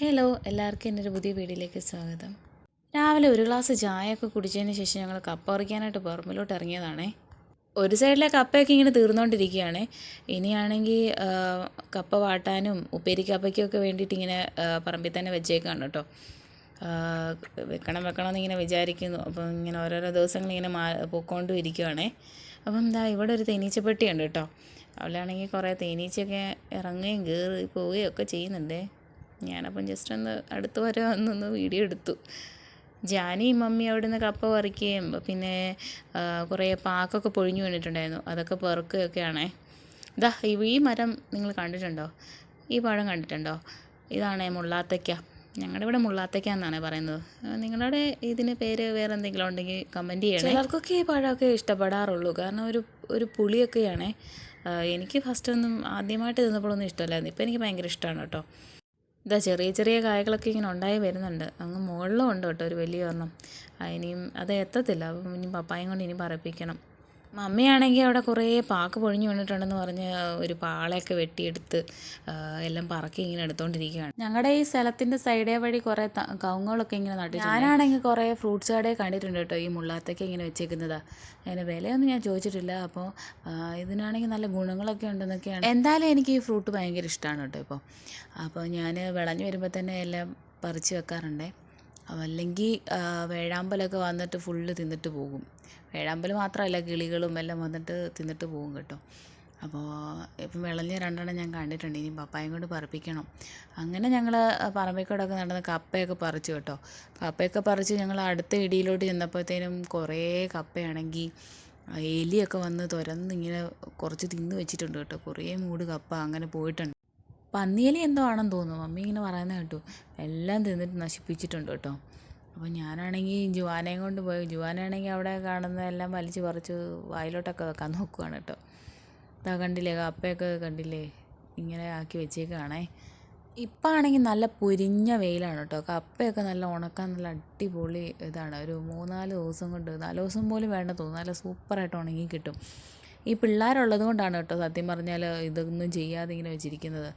Hello എല്ലാവർക്കും എന്റെ ഒരു പുതിയ വീഡിയോയിലേക്ക് സ്വാഗതം. രാവിലെ ഒരു ഗ്ലാസ് ചായയൊക്കെ കുടിച്ചതിന് ശേഷം ഞങ്ങൾ കപ്പ പറിക്കാനായിട്ട് പുറമ്പിലോട്ട് ഇറങ്ങിയതാണേ. ഒരു സൈഡിലെ കപ്പയൊക്കെ ഇങ്ങനെ തീർന്നുകൊണ്ടിരിക്കുകയാണ് ഇനിയാണെങ്കിൽ കപ്പ വാട്ടാനും ഉപ്പേരി കപ്പയ്ക്കൊക്കെ വേണ്ടിയിട്ട് ഇങ്ങനെ പറമ്പിൽ തന്നെ വെച്ചേക്കാണ് കേട്ടോ. വെക്കണം വെക്കണം എന്നിങ്ങനെ വിചാരിക്കുന്നു. അപ്പം ഇങ്ങനെ ഓരോരോ ദിവസങ്ങൾ ഇങ്ങനെ മാ പൊക്കോണ്ടും ഇരിക്കുവാണേ അപ്പം എന്താ ഇവിടെ ഒരു തേനീച്ചപ്പെട്ടിയുണ്ട് കേട്ടോ. അവളാണെങ്കിൽ കുറേ തേനീച്ചയൊക്കെ ഇറങ്ങുകയും കയറി പോവുകയും ഒക്കെ ചെയ്യുന്നുണ്ടേ. ഞാനപ്പം ജസ്റ്റ് ഒന്ന് അടുത്ത് വരെ വന്നൊന്ന് വീഡിയോ എടുത്തു. ജാനിയും മമ്മി അവിടെ നിന്ന് കപ്പ പറിക്കുകയും പിന്നെ കുറേ പാക്കൊക്കെ പൊഴിഞ്ഞു വീണിട്ടുണ്ടായിരുന്നു അതൊക്കെ പെറുക്കുകയൊക്കെയാണേ. ഇതാ ഈ മരം നിങ്ങൾ കണ്ടിട്ടുണ്ടോ? ഈ പഴം കണ്ടിട്ടുണ്ടോ? ഇതാണ് മുള്ളാത്തയ്ക്ക. ഞങ്ങളുടെ ഇവിടെ മുള്ളാത്തയ്ക്ക എന്നാണ് പറയുന്നത്. നിങ്ങളുടെ ഇതിന് പേര് വേറെ എന്തെങ്കിലും ഉണ്ടെങ്കിൽ കമന്റ് ചെയ്യണം. ചിലർക്കൊക്കെ ഈ പഴമൊക്കെ ഇഷ്ടപ്പെടാറുള്ളൂ. കാരണം ഒരു ഒരു പുളിയൊക്കെയാണേ. എനിക്ക് ഫസ്റ്റ് ഒന്നും ആദ്യമായിട്ട് തിന്നപ്പോഴൊന്നും ഇഷ്ടമല്ലായിരുന്നു. ഇപ്പം എനിക്ക് ഭയങ്കര ഇഷ്ടമാണ് കേട്ടോ. ഇതാ ചെറിയ ചെറിയ കായകളൊക്കെ ഇങ്ങനെ ഉണ്ടായി വരുന്നുണ്ട്. അങ്ങ് മുകളിലും ഉണ്ട് കേട്ടോ ഒരു വലിയ ഒരെണ്ണം. ഇനിയും അത് എത്തത്തില്ല. അപ്പം ഇനി പപ്പായയും കൊണ്ട് ഇനി പറപ്പിക്കണം. മമ്മിയാണെങ്കിൽ അവിടെ കുറേ പാക്ക് പൊഴിഞ്ഞു വീണിട്ടുണ്ടെന്ന് പറഞ്ഞ് ഒരു പാളയൊക്കെ വെട്ടിയെടുത്ത് എല്ലാം പറക്കി ഇങ്ങനെ എടുത്തുകൊണ്ടിരിക്കുകയാണ് ഞങ്ങളുടെ ഈ സ്ഥലത്തിന്റെ സൈഡേ വഴി കുറേ കവുങ്ങുകളൊക്കെ ഇങ്ങനെ നട്ടു ഞാനാണെങ്കിൽ കുറേ ഫ്രൂട്ട്സ് കടയെ കണ്ടിട്ടുണ്ട് കേട്ടോ ഈ മുള്ളാത്തൊക്കെ ഇങ്ങനെ വെച്ചേക്കുന്നതാണ് അതിന് വിലയൊന്നും ഞാൻ ചോദിച്ചിട്ടില്ല അപ്പോൾ ഇതിനാണെങ്കിൽ നല്ല ഗുണങ്ങളൊക്കെ ഉണ്ടെന്നൊക്കെയാണ്. എന്തായാലും എനിക്ക് ഈ ഫ്രൂട്ട് ഭയങ്കര ഇഷ്ടമാണ് കേട്ടോ ഇപ്പോൾ അപ്പോൾ ഞാൻ വിളഞ്ഞു വരുമ്പോൾ തന്നെ എല്ലാം പറിച്ച് വെക്കാറുണ്ടേ. അല്ലെങ്കിൽ വേഴാമ്പലൊക്കെ വന്നിട്ട് ഫുള്ള് തിന്നിട്ട് പോകും. വേഴാമ്പൽ മാത്രമല്ല കിളികളും എല്ലാം വന്നിട്ട് തിന്നിട്ട് പോകും കേട്ടോ. അപ്പോൾ ഇപ്പം വിളഞ്ഞ രണ്ടെണ്ണം ഞാൻ കണ്ടിട്ടുണ്ട് ഇനി പപ്പായും കൊണ്ട് പറപ്പിക്കണം. അങ്ങനെ ഞങ്ങൾ പറമ്പിൽ കൂടെയൊക്കെ നടന്ന് കപ്പയൊക്കെ പറിച്ചു കേട്ടോ. കപ്പയൊക്കെ പറിച്ച് ഞങ്ങൾ അടുത്ത ഇടിയിലോട്ട് ചെന്നപ്പോഴത്തേനും കുറേ കപ്പയാണെങ്കിൽ എലിയൊക്കെ വന്ന് തുരന്ന് ഇങ്ങനെ കുറച്ച് തിന്ന് വെച്ചിട്ടുണ്ട് കേട്ടോ. കുറേ മൂട് കപ്പ അങ്ങനെ പോയിട്ടുണ്ട്. പന്നിയലി എന്തോ ആണെന്ന് തോന്നുന്നു. മമ്മി ഇങ്ങനെ പറയുന്നത് കേട്ടു. എല്ലാം തിന്നിട്ട് നശിപ്പിച്ചിട്ടുണ്ട് കേട്ടോ. അപ്പോൾ ഞാനാണെങ്കിൽ ജുവാനയും കൊണ്ട് പോയി. ജുവാനാണെങ്കിൽ അവിടെ കാണുന്നതെല്ലാം വലിച്ചു പറിച്ച് വായിലോട്ടൊക്കെ വെക്കാൻ നോക്കുവാണ് കേട്ടോ. ഇതാ കണ്ടില്ലേ കപ്പയൊക്കെ കണ്ടില്ലേ? ഇങ്ങനെ ആക്കി വെച്ചേക്കാണേ ഇപ്പം ആണെങ്കിൽ നല്ല പൊരിഞ്ഞ വെയിലാണ് കേട്ടോ. കപ്പയൊക്കെ നല്ല ഉണക്കാൻ നല്ല അടിപൊളി ഇതാണ്. ഒരു മൂന്നാൽ ദിവസം കൊണ്ട് നാല് ദിവസം പോലും വേണ്ട തോന്നുന്നു. നല്ല സൂപ്പറായിട്ട് ഉണങ്ങി കിട്ടും. ഈ പിള്ളേരുള്ളത് കൊണ്ടാണ് കേട്ടോ സത്യം പറഞ്ഞാൽ ഇതൊന്നും ചെയ്യാതെ ഇങ്ങനെ വെച്ചിരിക്കുന്നത്.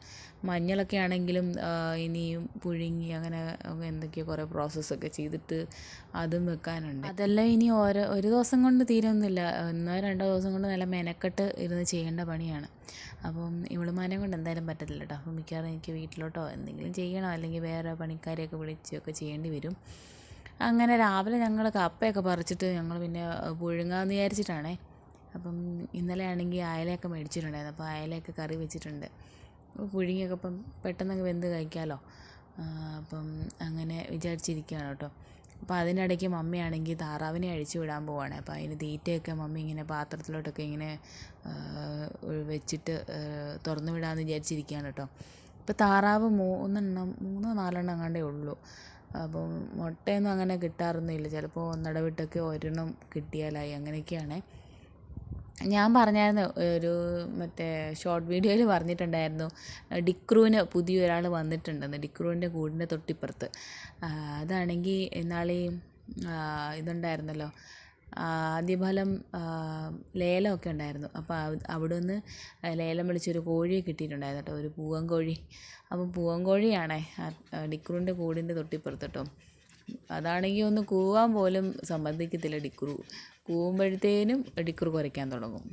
മഞ്ഞളൊക്കെ ആണെങ്കിലും ഇനിയും പുഴുങ്ങി അങ്ങനെ എന്തൊക്കെയോ കുറേ പ്രോസസ്സൊക്കെ ചെയ്തിട്ട് അതും വെക്കാനുണ്ട്. അതെല്ലാം ഇനി ഓരോ ഒരു ദിവസം കൊണ്ട് തീരുന്നില്ല. ഒന്നോ രണ്ടോ ദിവസം കൊണ്ട് നല്ല മെനക്കെട്ട് ഇരുന്ന് ചെയ്യേണ്ട പണിയാണ്. അപ്പം ഇവളുമാനെ കൊണ്ട് എന്തായാലും പറ്റത്തില്ല കേട്ടോ അപ്പം മിക്കവാറും എനിക്ക് വീട്ടിലോട്ടോ എന്തെങ്കിലും ചെയ്യണോ? അല്ലെങ്കിൽ വേറെ പണിക്കാരെയൊക്കെ വിളിച്ചൊക്കെ ചെയ്യേണ്ടി വരും. അങ്ങനെ രാവിലെ ഞങ്ങൾ കപ്പയൊക്കെ പറിച്ചിട്ട് ഞങ്ങൾ പിന്നെ പുഴുങ്ങാമെന്ന് വിചാരിച്ചിട്ടാണേ. അപ്പം ഇന്നലെ ആണെങ്കിൽ അയലയൊക്കെ മേടിച്ചിട്ടുണ്ടായിരുന്നു. അപ്പോൾ അയലയൊക്കെ കറി വെച്ചിട്ടുണ്ട്. പുഴുങ്ങിയൊക്കെ ഇപ്പം പെട്ടെന്നങ്ങ് വെന്ത് കഴിക്കാമല്ലോ അപ്പം അങ്ങനെ വിചാരിച്ചിരിക്കുകയാണ് കേട്ടോ. അപ്പോൾ അതിനിടയ്ക്ക് മമ്മിയാണെങ്കിൽ താറാവിനെ അഴിച്ചു വിടാൻ പോവാണ്. അപ്പോൾ അതിന് തീറ്റയൊക്കെ മമ്മി ഇങ്ങനെ പാത്രത്തിലോട്ടൊക്കെ ഇങ്ങനെ വെച്ചിട്ട് തുറന്നു വിടാമെന്ന് വിചാരിച്ചിരിക്കുകയാണ് കേട്ടോ. ഇപ്പോൾ താറാവ് മൂന്നെണ്ണം മൂന്നോ നാലെണ്ണം അങ്ങാണ്ടേ ഉള്ളൂ. അപ്പം മുട്ടയൊന്നും അങ്ങനെ കിട്ടാറൊന്നുമില്ല. ചിലപ്പോൾ ഒന്നിടവിട്ടൊക്കെ ഒരെണ്ണം കിട്ടിയാലായി. അങ്ങനെയൊക്കെയാണേ. ഞാൻ പറഞ്ഞായിരുന്നു ഒരു മറ്റേ ഷോർട്ട് വീഡിയോയിൽ പറഞ്ഞിട്ടുണ്ടായിരുന്നു ഡിക്രൂവിന് പുതിയൊരാൾ വന്നിട്ടുണ്ടെന്ന് ഡിക്രൂവിന്റെ കൂടിന്റെ തൊട്ടിപ്പുറത്ത്. അതാണെങ്കിൽ ഇന്നാളീ ഇതുണ്ടായിരുന്നല്ലോ ആദ്യഫലം ലേലമൊക്കെ ഉണ്ടായിരുന്നു. അപ്പോൾ അവ- അവിടെ നിന്ന് ലേലം വിളിച്ചൊരു കോഴിയെ കിട്ടിയിട്ടുണ്ടായിരുന്നു കേട്ടോ ഒരു പൂവൻ കോഴി. അപ്പം പൂവൻ കോഴിയാണേ ഡിക്രൂവിന്റെ കൂടിന്റെ തൊട്ടിപ്പുറത്ത് കേട്ടോ. അതാണെങ്കിൽ ഒന്ന് കൂവാൻ പോലും സമ്മതിക്കത്തില്ല ഡിക്രു. കൂവുമ്പോഴത്തേനും ഇടിക്കുറ് കുറയ്ക്കാൻ തുടങ്ങും.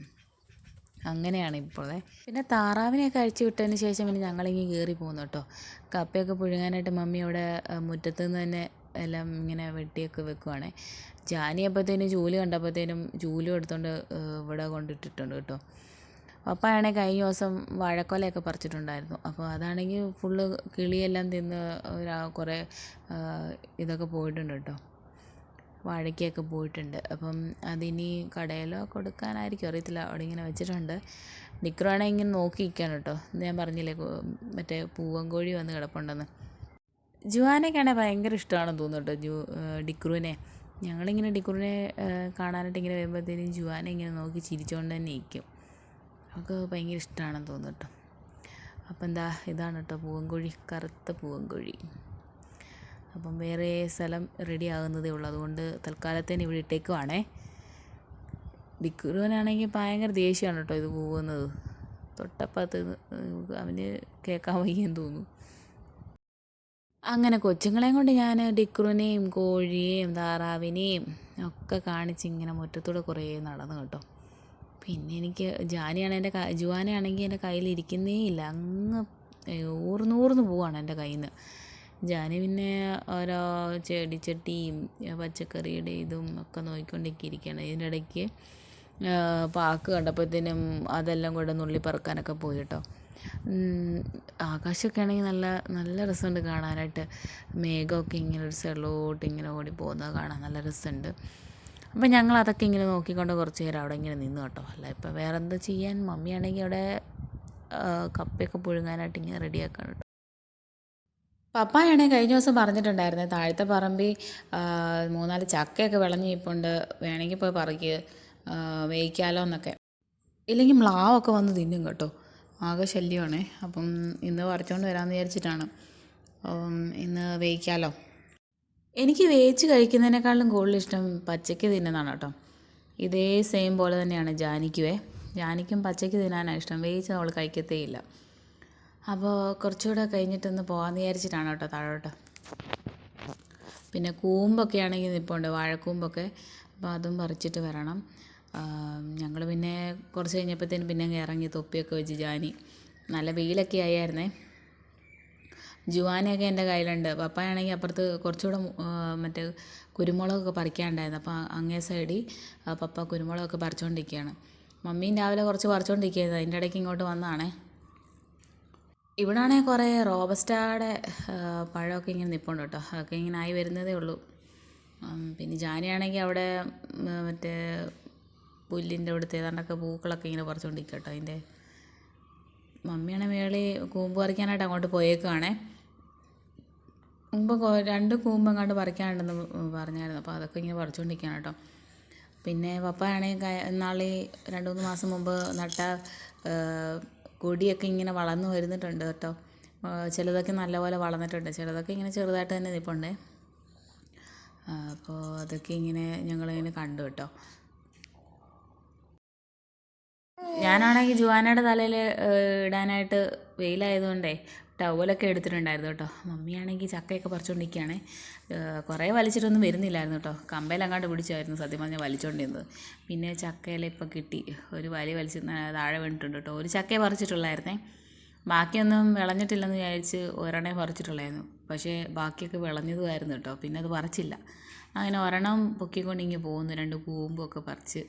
അങ്ങനെയാണ് ഇപ്പോഴേ. പിന്നെ താറാവിനെയൊക്കെ അഴിച്ചു വിട്ടതിന് ശേഷം പിന്നെ ഞങ്ങളിങ്ങനെ കയറി പോകുന്നു കേട്ടോ. കപ്പയൊക്കെ പുഴുങ്ങാനായിട്ട് മമ്മി അവിടെ മുറ്റത്തു നിന്ന് തന്നെ എല്ലാം ഇങ്ങനെ വെട്ടിയൊക്കെ വെക്കുവാണേ. ജാനി അപ്പോഴത്തേനും ജൂൽ കണ്ടപ്പോഴത്തേനും ജൂലി എടുത്തുകൊണ്ട് ഇവിടെ കൊണ്ടിട്ടിട്ടുണ്ട് കേട്ടോ. പപ്പയാണെങ്കിൽ കഴിഞ്ഞ ദിവസം വാഴക്കൊലയൊക്കെ പറിച്ചിട്ടുണ്ടായിരുന്നു. അപ്പോൾ അതാണെങ്കിൽ ഫുള്ള് കിളിയെല്ലാം തിന്ന് കുറേ ഇതൊക്കെ പോയിട്ടുണ്ട് കേട്ടോ. വാഴയ്ക്കൊക്കെ പോയിട്ടുണ്ട്. അപ്പം അതിനി കടയിലോ കൊടുക്കാനായിരിക്കും. അറിയത്തില്ല. അവിടെ ഇങ്ങനെ വെച്ചിട്ടുണ്ട്. ഡിക്രുവാണെങ്കിൽ ഇങ്ങനെ നോക്കി നിൽക്കുകയാണ് കേട്ടോ. ഞാൻ പറഞ്ഞില്ലേ മറ്റേ പൂവൻ കോഴി വന്ന് കിടപ്പുണ്ടെന്ന്. ജുവാനൊക്കെയാണെങ്കിൽ ഭയങ്കര ഇഷ്ടമാണെന്ന് തോന്നുന്നു കേട്ടോ ജു ഡിക്രുവിനെ. ഞങ്ങളിങ്ങനെ ഡിക്രുവിനെ കാണാനായിട്ട് ഇങ്ങനെ വരുമ്പോഴത്തേനും ജുവാനെ ഇങ്ങനെ നോക്കി ചിരിച്ചുകൊണ്ട് തന്നെ ഇരിക്കും അവൾക്ക് ഭയങ്കര ഇഷ്ടമാണെന്ന് തോന്നുന്നു കേട്ടോ. അപ്പം എന്താ ഇതാണ് കേട്ടോ പൂവൻകോഴി കറുത്ത പൂവൻകോഴി. അപ്പം വേറെ സ്ഥലം റെഡി ആകുന്നതേ ഉള്ളൂ. അതുകൊണ്ട് തൽക്കാലത്തേന് ഇവിടെ ഇട്ടേക്കുവാണേ. ഡിക്കുറുവനാണെങ്കിൽ ഭയങ്കര ദേഷ്യമാണ് കേട്ടോ ഇത് കൂവുന്നത് തൊട്ടപ്പുറത്ത് അവന് കേൾക്കാൻ വയ്യെന്ന് തോന്നുന്നു. അങ്ങനെ കൊച്ചുങ്ങളെയും കൊണ്ട് ഞാൻ ഡിക്രുവിനെയും കോഴിയെയും താറാവിനെയും ഒക്കെ കാണിച്ച് ഇങ്ങനെ മുറ്റത്തൂടെ കുറേ നടന്നു കേട്ടോ. പിന്നെ എനിക്ക് ജാനിയാണ് എന്റെ ജുവാനയാണെങ്കിൽ എന്റെ കയ്യിൽ ഇരിക്കുന്നേ ഇല്ല അങ്ങ് ഊർന്നൂർന്ന് പോവാണ് എന്റെ കയ്യിൽ നിന്ന് ജാനി പിന്നെ ഓരോ ചെടിച്ചട്ടിയും പച്ചക്കറിയുടെ ഇതും ഒക്കെ നോക്കിക്കൊണ്ടൊക്കെ ഇരിക്കുകയാണ് ഇതിനിടയ്ക്ക് പാക്ക് കണ്ടപ്പോഴത്തേനും അതെല്ലാം കൂടെ നുള്ളി പറക്കാനൊക്കെ പോയി കേട്ടോ ആകാശമൊക്കെ ആണെങ്കിൽ നല്ല നല്ല രസമുണ്ട് കാണാനായിട്ട്. മേഘമൊക്കെ ഇങ്ങനെ ഒരു സൈഡിലോട്ട് ഇങ്ങനെ ഓടി പോകുന്നത് കാണാൻ നല്ല രസമുണ്ട്. അപ്പം ഞങ്ങൾ അതൊക്കെ ഇങ്ങനെ നോക്കിക്കൊണ്ട് കുറച്ച് നേരം അവിടെ ഇങ്ങനെ നിന്നു കേട്ടോ. അല്ല ഇപ്പം വേറെ എന്താ ചെയ്യാൻ? മമ്മിയാണെങ്കിൽ അവിടെ കപ്പയൊക്കെ പുഴുങ്ങാനായിട്ട് ഇങ്ങനെ റെഡിയാക്കാണ് കേട്ടോ. പപ്പായാണെങ്കിൽ കഴിഞ്ഞ ദിവസം പറഞ്ഞിട്ടുണ്ടായിരുന്നു താഴത്തെ പറമ്പിൽ മൂന്നാൽ ചക്കയൊക്കെ വിളഞ്ഞ് ഇപ്പുണ്ട് വേണമെങ്കിൽ പോയി പറിക്ക് വേവിക്കാലോ എന്നൊക്കെ. ഇല്ലെങ്കിൽ മ്ലാവൊക്കെ വന്ന് തിന്നും കേട്ടോ. ആകെ ശല്യമാണേ. അപ്പം ഇന്ന് പറിച്ചുകൊണ്ട് വരാമെന്ന് വിചാരിച്ചിട്ടാണ്. ഇന്ന് വേവിക്കാലോ. എനിക്ക് വേവിച്ച് കഴിക്കുന്നതിനേക്കാളും കൂടുതൽ ഇഷ്ടം പച്ചയ്ക്ക് തിന്നുന്നതാണ് കേട്ടോ. ഇതേ സെയിം പോലെ തന്നെയാണ് ജാനിക്കുവേ. ജാനിക്കും പച്ചയ്ക്ക് തിന്നാനാണ് ഇഷ്ടം. വേവിച്ച് അവൾ കഴിക്കത്തേ ഇല്ല അപ്പോൾ കുറച്ചുകൂടെ കഴിഞ്ഞിട്ടൊന്ന് പോകാമെന്ന് വിചാരിച്ചിട്ടാണ് കേട്ടോ താഴോട്ട്. പിന്നെ കൂമ്പൊക്കെ ആണെങ്കിൽ നിൽപ്പുണ്ട് വാഴക്കൂമ്പൊക്കെ. അപ്പോൾ അതും പറിച്ചിട്ട് വരണം. ഞങ്ങൾ പിന്നെ കുറച്ച് കഴിഞ്ഞപ്പോഴത്തേന് പിന്നെ ഇറങ്ങി തൊപ്പിയൊക്കെ വെച്ച് ജാനി. നല്ല വെയിലൊക്കെ ആയായിരുന്നേ. ജുവാനയൊക്കെ എന്റെ കയ്യിലുണ്ട്. പപ്പായാണെങ്കിൽ അപ്പുറത്ത് കുറച്ചുകൂടെ മറ്റേ കുരുമുളകൊക്കെ പറിക്കാണ്ടായിരുന്നു. അപ്പോൾ അങ്ങേ സൈഡിൽ പപ്പ കുരുമുളകൊക്കെ പറിച്ചുകൊണ്ടിരിക്കുകയാണ് മമ്മീൻ രാവിലെ കുറച്ച് പറിച്ചുകൊണ്ടിരിക്കുകയായിരുന്നു അതിന്റെ ഇടയ്ക്ക് ഇങ്ങോട്ട് വന്നതാണേ. ഇവിടെ ആണെങ്കിൽ കുറേ റോബസ്റ്റാടെ പഴമൊക്കെ ഇങ്ങനെ നിൽപ്പുണ്ട് കേട്ടോ. അതൊക്കെ ഇങ്ങനെ ആയി വരുന്നതേ ഉള്ളൂ. പിന്നെ ജാനിയാണെങ്കിൽ അവിടെ മറ്റേ പുല്ലിന്റെ അവിടുത്തെ ഏതാണ്ടൊക്കെ പൂക്കളൊക്കെ ഇങ്ങനെ പറിച്ചുകൊണ്ടിരിക്കുക കേട്ടോ അതിന്റെ മമ്മിയാണ് മേളി കൂമ്പ് പറിക്കാനായിട്ട് അങ്ങോട്ട് പോയേക്കുവാണേ. മുമ്പ് രണ്ട് കൂമ്പ് അങ്ങോട്ട് പറിക്കാനുണ്ടെന്ന് പറഞ്ഞായിരുന്നു. അപ്പോൾ അതൊക്കെ ഇങ്ങനെ പറിച്ചുകൊണ്ടിരിക്കുകയാണ് കേട്ടോ. പിന്നെ പപ്പയാണെങ്കിൽ നാളെ രണ്ട് മൂന്ന് മാസം മുമ്പ് നട്ട കൊടിയൊക്കെ ഇങ്ങനെ വളർന്നു വരുന്നിട്ടുണ്ട് കേട്ടോ. ചിലതൊക്കെ നല്ലപോലെ വളർന്നിട്ടുണ്ട്. ചിലതൊക്കെ ഇങ്ങനെ ചെറുതായിട്ട് തന്നെ നിൽപ്പുണ്ട്. അപ്പോൾ അതൊക്കെ ഇങ്ങനെ ഞങ്ങളിങ്ങനെ കണ്ടു കേട്ടോ. ഞാനാണെങ്കിൽ ജുവാനയുടെ തലയിൽ ഇടാനായിട്ട് വെയിലായതുകൊണ്ടേ ടവലൊക്കെ എടുത്തിട്ടുണ്ടായിരുന്നു കേട്ടോ. മമ്മിയാണെങ്കിൽ ചക്കയൊക്കെ പറിച്ചുകൊണ്ടിരിക്കുകയാണ് കുറേ വലിച്ചിട്ടൊന്നും വരുന്നില്ലായിരുന്നു കേട്ടോ. കമ്പയിലങ്ങാണ്ട് പിടിച്ചായിരുന്നു സത്യം പറഞ്ഞാൽ വലിച്ചുകൊണ്ടിരുന്നത് പിന്നെ ചക്കയിൽ ഇപ്പോൾ കിട്ടി. ഒരു വലി വലിച്ച് താഴെ വീണിട്ടുണ്ട് കേട്ടോ. ഒരു ചക്കയെ പറിച്ചിട്ടുള്ളായിരുന്നേ. ബാക്കിയൊന്നും വിളഞ്ഞിട്ടില്ലെന്ന് വിചാരിച്ച് ഒരെണ്ണേ പറിച്ചിട്ടുള്ളായിരുന്നു. പക്ഷേ ബാക്കിയൊക്കെ വിളഞ്ഞതുമായിരുന്നു കേട്ടോ. പിന്നെ അത് പറിച്ചില്ല. അങ്ങനെ ഒരെണ്ണം പൊക്കിക്കൊണ്ട് ഇങ്ങനെ പോകുന്നു. രണ്ട് കൂമ്പൊക്കെ പറിച്ച്.